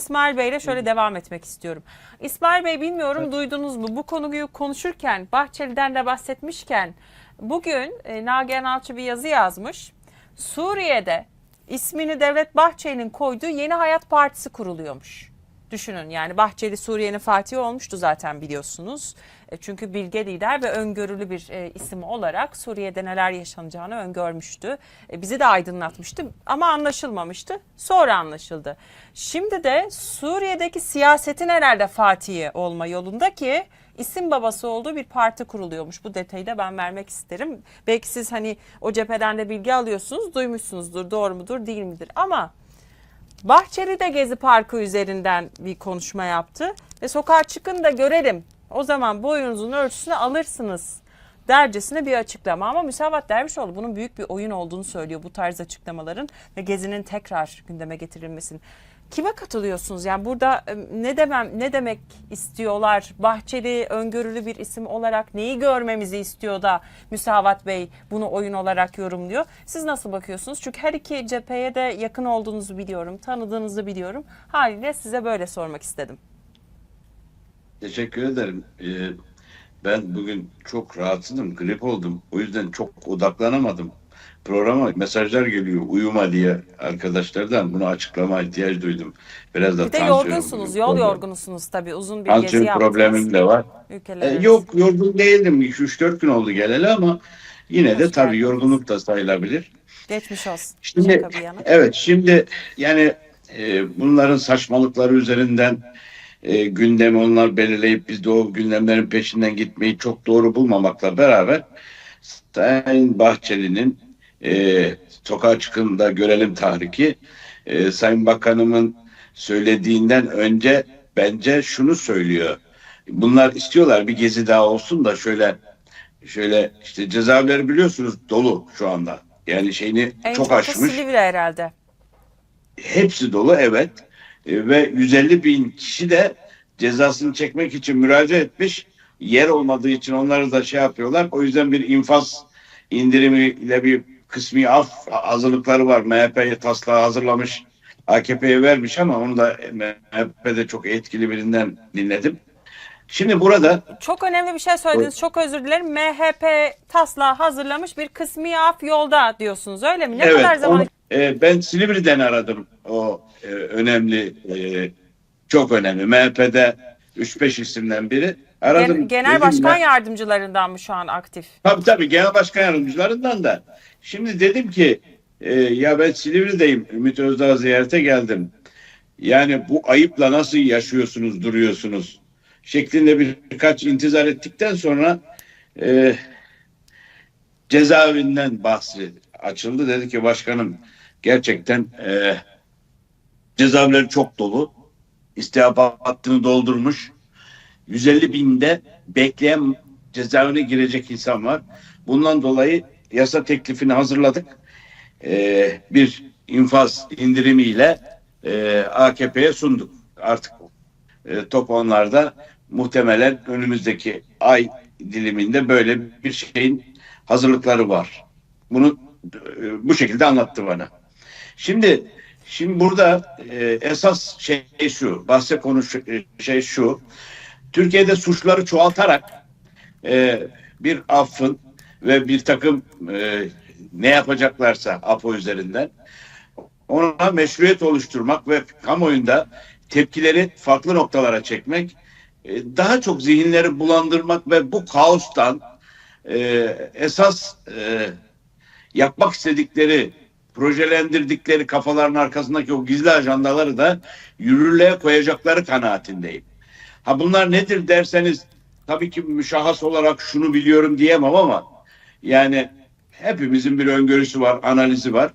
İsmail Bey ile şöyle devam etmek istiyorum. İsmail Bey bilmiyorum duydunuz mu bu konuyu konuşurken Bahçeli'den de bahsetmişken bugün e, Nagihan Alçı bir yazı yazmış. Suriye'de ismini Devlet Bahçeli'nin koyduğu Yeni Hayat Partisi kuruluyormuş. Düşünün yani Bahçeli Suriye'nin fatihi olmuştu zaten biliyorsunuz. E, Çünkü bilge lider ve öngörülü bir e, isim olarak Suriye'de neler yaşanacağını öngörmüştü. E, bizi de aydınlatmıştı ama anlaşılmamıştı. Sonra anlaşıldı. Şimdi de Suriye'deki siyasetin herhalde fatihi olma yolunda ki isim babası olduğu bir parti kuruluyormuş. Bu detayı da ben vermek isterim. Belki siz hani o cepheden de bilgi alıyorsunuz, duymuşsunuzdur, doğru mudur, değil midir? Ama Bahçeli de Gezi Parkı üzerinden bir konuşma yaptı ve sokağa çıkın da görelim. O zaman boyunuzun ölçüsünü alırsınız dercesine bir açıklama ama Müsavat Dervişoğlu bunun büyük bir oyun olduğunu söylüyor bu tarz açıklamaların ve Gezi'nin tekrar gündeme getirilmesinin. Kime katılıyorsunuz? Yani burada e, ne demem ne demek istiyorlar? Bahçeli öngörülü bir isim olarak neyi görmemizi istiyor da Müsavat Bey bunu oyun olarak yorumluyor. Siz nasıl bakıyorsunuz? Çünkü her iki cepheye de yakın olduğunuzu biliyorum, tanıdığınızı biliyorum. Haliyle size böyle sormak istedim. Teşekkür ederim. Ee, ben bugün çok rahatsızım, grip oldum. O yüzden çok odaklanamadım. Programa mesajlar geliyor uyuma diye arkadaşlardan bunu açıklama ihtiyaç duydum. Biraz da Bir de yorgunsunuz, yol problem. yorgunusunuz tabii. Uzun bir gezi Tansiyon yaptınız. problemim de var. Ülkeler arası. yok yorgun değildim. 3-4 gün oldu geleli ama yine de Hoş tabii geldiniz. yorgunluk da sayılabilir. Geçmiş olsun. Şimdi Şaka bir yana. evet şimdi yani e, bunların saçmalıkları üzerinden e, gündemi onlar belirleyip biz de o gündemlerin peşinden gitmeyi çok doğru bulmamakla beraber Sayın Bahçeli'nin e, sokağa çıkın da görelim tahriki e, Sayın Bakanımın söylediğinden önce bence şunu söylüyor. Bunlar istiyorlar bir gezi daha olsun da şöyle şöyle işte cezaevleri biliyorsunuz dolu şu anda. Yani şeyini En çok aşmış. Silivri herhalde. Hepsi dolu evet. E, ve 150 bin kişi de cezasını çekmek için müracaat etmiş. Yer olmadığı için onları da şey yapıyorlar. O yüzden bir infaz indirimiyle bir kısmi af hazırlıkları var. MHP taslağı hazırlamış. AKP'ye vermiş ama onu da MHP'de çok etkili birinden dinledim. Şimdi burada Çok önemli bir şey söylediniz. Çok özür dilerim. MHP taslağı hazırlamış bir kısmi af yolda diyorsunuz. Öyle mi? Ne evet kadar zaman onu- e, ben Silivri'den aradım o e, önemli e, çok önemli MHP'de 3-5 isimden biri. Aradım. Gen- Genel Dedim Başkan ya- Yardımcılarından mı şu an aktif? Tabii tabii genel başkan yardımcılarından da. Şimdi dedim ki e, ya ben Silivri'deyim. Ümit Özdağ ziyarete geldim. Yani bu ayıpla nasıl yaşıyorsunuz, duruyorsunuz? Şeklinde bir- birkaç intizar ettikten sonra e, cezaevinden bahsi açıldı. Dedi ki başkanım gerçekten e, cezaevleri çok dolu. İstihap hattını doldurmuş. 150 binde bekleyen cezaevine girecek insan var. Bundan dolayı yasa teklifini hazırladık. Ee, bir infaz indirimiyle e, AKP'ye sunduk. Artık e, top onlarda muhtemelen önümüzdeki ay diliminde böyle bir şeyin hazırlıkları var. Bunu e, bu şekilde anlattı bana. Şimdi şimdi burada e, esas şey şu, bahse konu şu- şey şu. Türkiye'de suçları çoğaltarak e, bir affın ve bir takım e, ne yapacaklarsa APO üzerinden ona meşruiyet oluşturmak ve kamuoyunda tepkileri farklı noktalara çekmek, e, daha çok zihinleri bulandırmak ve bu kaostan e, esas e, yapmak istedikleri, projelendirdikleri kafaların arkasındaki o gizli ajandaları da yürürlüğe koyacakları kanaatindeyim. Ha bunlar nedir derseniz tabii ki müşahhas olarak şunu biliyorum diyemem ama yani hepimizin bir öngörüsü var, analizi var.